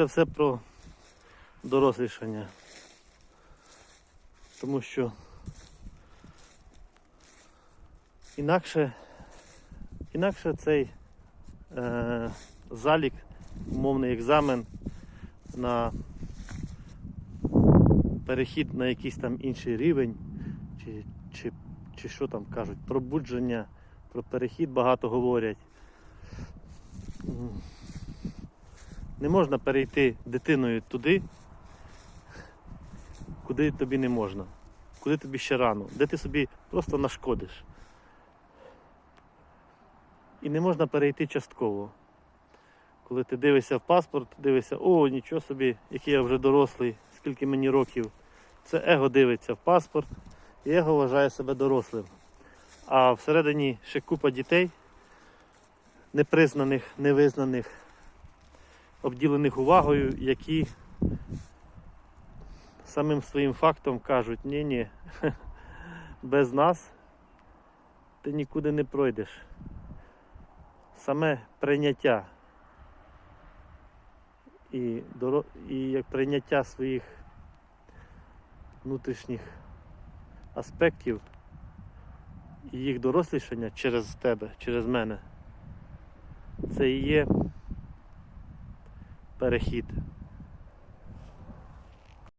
це все про дорослішання. Тому що інакше, інакше цей е, залік, умовний екзамен на перехід на якийсь там інший рівень, чи, чи, чи що там кажуть, пробудження, про перехід багато говорять. Не можна перейти дитиною туди, куди тобі не можна, куди тобі ще рано, де ти собі просто нашкодиш. І не можна перейти частково. Коли ти дивишся в паспорт, дивишся, о, нічого собі, який я вже дорослий, скільки мені років. Це его дивиться в паспорт, і его вважає себе дорослим. А всередині ще купа дітей, непризнаних, невизнаних, обділених увагою, які самим своїм фактом кажуть, ні-ні, без нас ти нікуди не пройдеш. Саме прийняття і, і як прийняття своїх внутрішніх аспектів і їх дорослішання через тебе, через мене. Це і є перехід